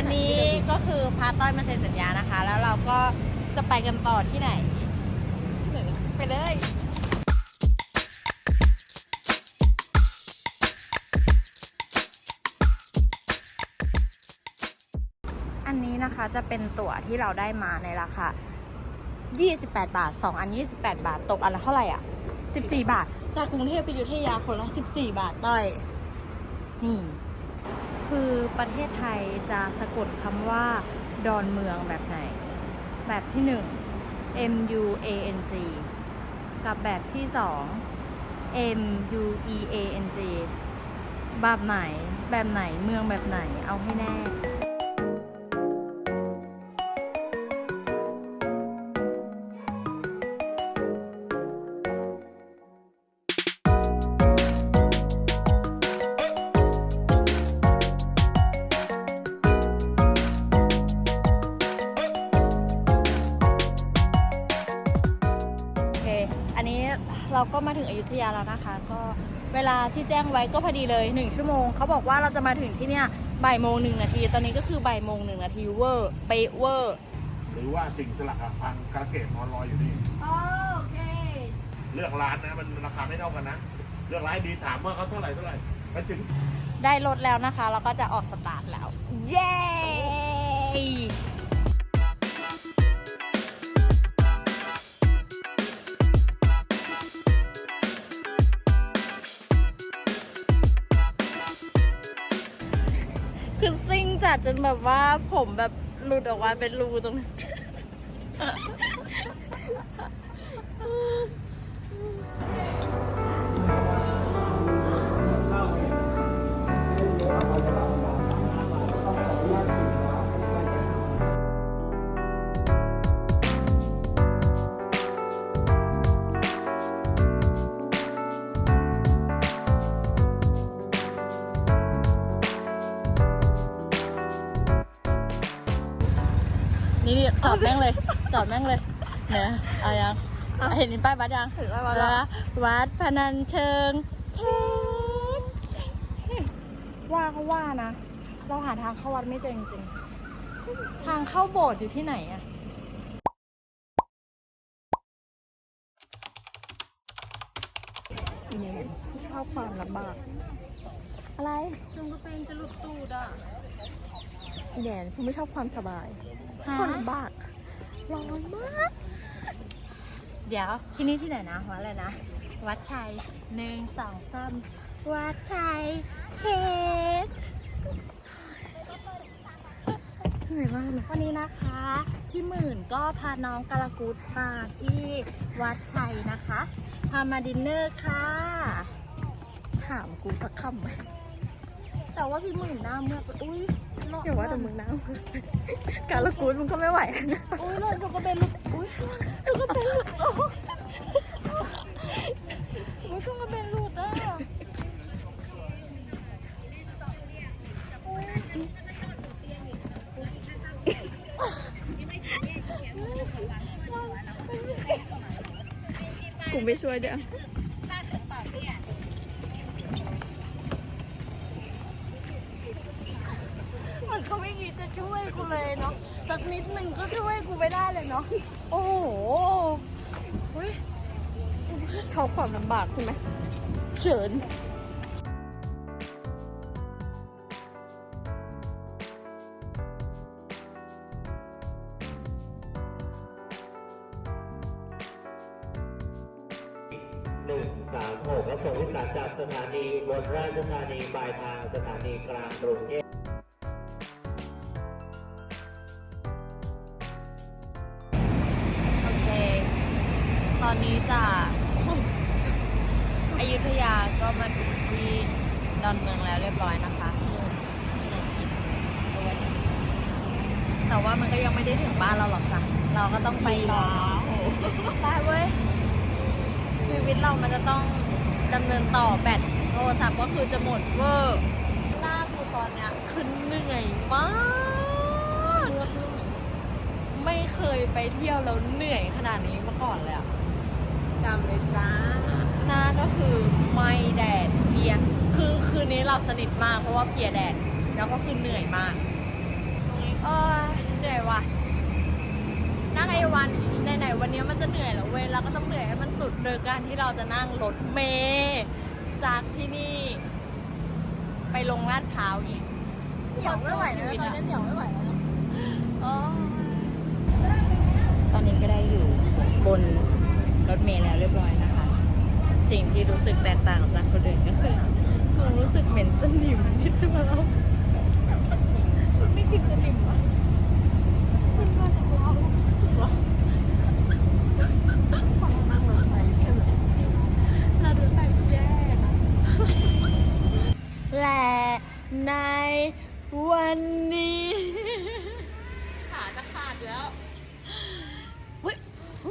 วันนี้ก็คือพาต้อยมาเซ็นสัญญานะคะ แล้วเราก็จะไปกันต่อที่ไหนที่ไหนนะไปเลยอันนี้นะคะจะเป็นตั๋วที่เราได้มาในราคา 28 บาท 2 อัน 28 บาท ตกอันละเท่าไหร่อะ 14 บาท จากกรุงเทพไปอยุธยาคนละ 14 บาท ต้อย นี่ คือประเทศไทยจะสะกดคำว่า ดอนเมืองแบบไหน แบบที่ 1 M U A N G กับแบบที่ 2 M U E A N G แบบไหน แบบไหนเมืองแบบไหนเอาให้แน่ เราก็มาถึงอยุธยาแล้วนะคะ ก็เวลาที่แจ้งไว้ก็พอดีเลย 1 ชั่วโมง เขาบอกว่าเราจะมาถึงที่เนี่ยบ่ายโมงหนึ่งนาที ตอนนี้ก็คือบ่ายโมงหนึ่งนาทีเวอร์เป๊ะเวอร์ หรือว่าสิ่งสลักหักพังกระเกตนอนรออยู่นี่ โอเค เลือกร้านนะมันราคาไม่เท่ากันนะ เลือกร้านดีถามว่าเขาเท่าไหร่เท่าไหร่ไปถึงได้รถแล้วนะคะ เราก็จะออกสตาร์ทแล้ว เย้ จัดจนแบบว่าผมแบบหลุดออกมาเป็นรูตรงนั้น นี่นี่จอดแม่งเลย จอดแม่งเลยเนี่ยเอายังเห็นป้ายวัดยังเห็นป้ายวัดแล้ววัดพนัญเชิงเช็คว่าเขาว่านะ เราหาทางเข้าวัดไม่เจอจริงๆ ทางเข้าโบสถ์อยู่ที่ไหนอะอีเนี่ยที่ชอบความลำบาก อะไรจงก็เป็นจะหลุดตูดอะอีแดนคุณไม่ชอบความสบาย ฮะคนลำบากร้อนมาก เดี๋ยวที่นี่ที่ไหนนะวัดอะไรนะ วัดชัยหนึ่งสองสามวัดชัยเช็คเหนื่อยมากเลยวันนี้นะคะพี่หมื่นก็พาน้องกาลกุดมาที่วัดชัยนะคะ พามาดินเนอร์ค่ะ ถามกูสักคำไหม แต่ว่าพี่หมื่นหน้าเมื่อกอุ้ยหล่อย่าว่าแต่มึงนะการละกูดมึงก็ไม่ไหวนะอุ้ยหล่นจงก็เป็นลูกอุ้ยจงก็เป็นลูกโอ้ยจงก็เป็นลูกอะอุ๊ยกูไม่ช่วยเด้อเช่วยกูเลยเนาะสักนิดหนึ่งก็ช่วยกูไม่ได้เลยเนาะโอ้โหอุ๊ยชอบความลำบากใช่ไหมเฉินหนึ่งสามหกและส่งวิสาจากสถานีบนราชธานีปลายทางสถานีกลางกรุงเทพ ยุธยาก็มาถึงที่ดอนเมืองแล้วเรียบร้อยนะคะสนามบินตัวนี้แต่ว่ามันก็ยังไม่ได้ถึงบ้านเราหรอกจ้ะ เราก็ต้องไปต่อไปเว้ย ชีวิตเรามันจะต้องดำเนินต่อแบตโทรศัพท์ก็คือจะหมดเวอร์หน้ากูตอนเนี้ยคือเหนื่อยมาก ไม่เคยไปเที่ยวแล้วเหนื่อยขนาดนี้มาก่อนเลยอะจำเลยจ้า หน้าก็คือไม่แดดเพียคือคืนนี้หลับสนิทมากเพราะว่าเพียแดด แล้วก็คือเหนื่อยมากเออเหนื่อยว่ะนั่งไอ้วันไหนๆวันนี้มันจะเหนื่อยแล้วเว้ยเราก็ต้องเหนื่อยให้มันสุดโดยการที่เราจะนั่งรถเมย์จากที่นี่ ไปลงลาดพร้าวอีกเหนียวไม่ไหวแล้วตอนนี้เหนียวไม่ไหวแล้วตอนนี้ก็ได้อยู่บนรถเมล์แล้วเรียบร้อยนะ สิ่งที่รู้สึกแตกต่างจากคนอื่นก็คือคือรู้สึกเหม็นสนิมนิดนึงแล้วมันไม่กินสนิมวะมันมาจากเราเราดูแต่แย่ะและในวันนี้ ขาจะขาดแล้ว เฮ้ย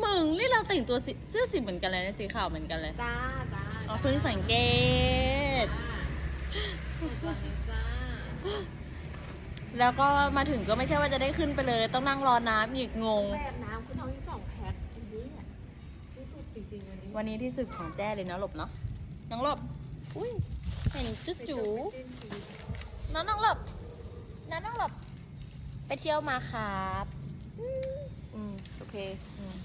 มึงนี่ เราแต่งตัวสีเสื้อสีเหมือนกันเลยนะสีขาวเหมือนกันเลยจ้าจ้าอ๋อเพิ่งสังเกต จ้าแล้วก็มาถึงก็ไม่ใช่ว่าจะได้ขึ้นไปเลย ต้องนั่งรอน้ำอีกงง แบบน้ำคุณเอาที่สองแพ็คอันนี้อะที่สุดจริงๆอันนี้วันนี้ที่สุดของแจ้เลยนะหลบเนาะน้องหลบอุ้ยเห็นจุ๊จูน้องน้องหลบน้องน้องหลบไปเที่ยวมาครับอืมอืมโอเคอืม